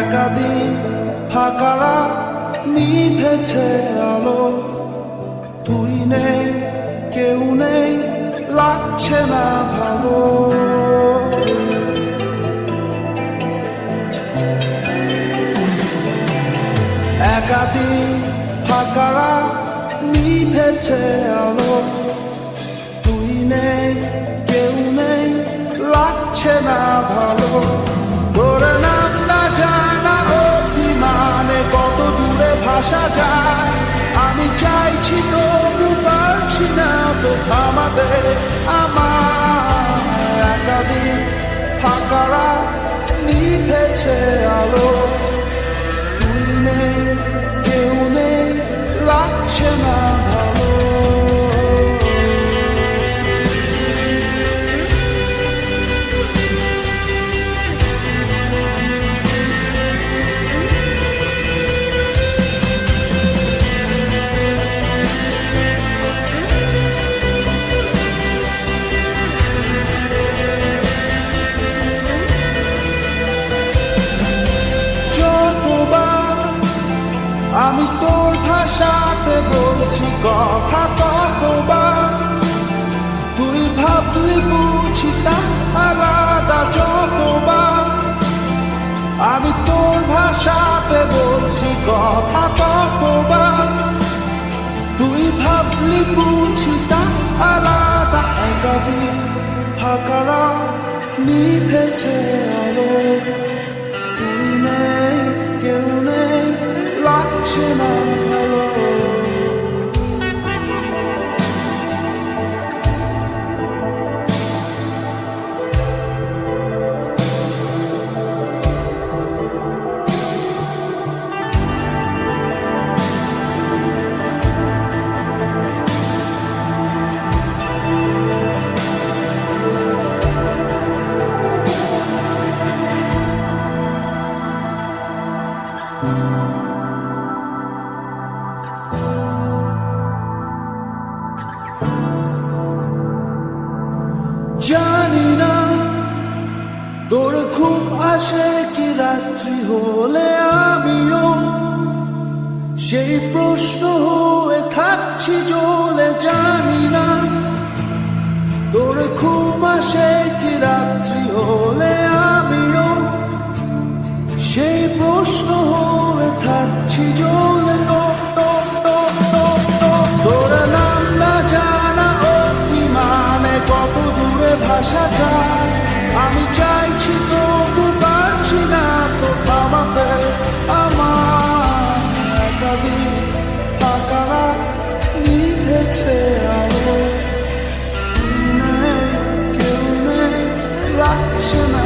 একাদিন ফাঁকারা নিভেছে আলো। তুই নেই, কেউ নেই, লাগছে না ভালো। একাদিন ফাঁকারা নিভেছে আলো। ভাষা যায়। আমি চাইছি তবু পারছি না তো থামাতে আমার। একাদিন ফাঁকারা নিভেছে আলো। ভাষাতে বলছি কথা কতবার? তুই ভাবলি বুঝি তা আলাদা যতবার। আমি তোর ভাষাতে বলছি কথা কতবার? তুই ভাবলি বুঝি তা আলাদা একাদিন ফাঁকারা নিভেছে আলো। তুই নেই কেউ জানি না তোর ঘুম আসে কি রাত্রি হলে আমিও। সেই প্রশ্ন হয়ে থাকছি জ্বলে জানি না তোর ঘুম আসে কি রাত্রি হলে আমিও। সেই প্রশ্ন হয়ে থাকছি 채워 이내 균을 낮추나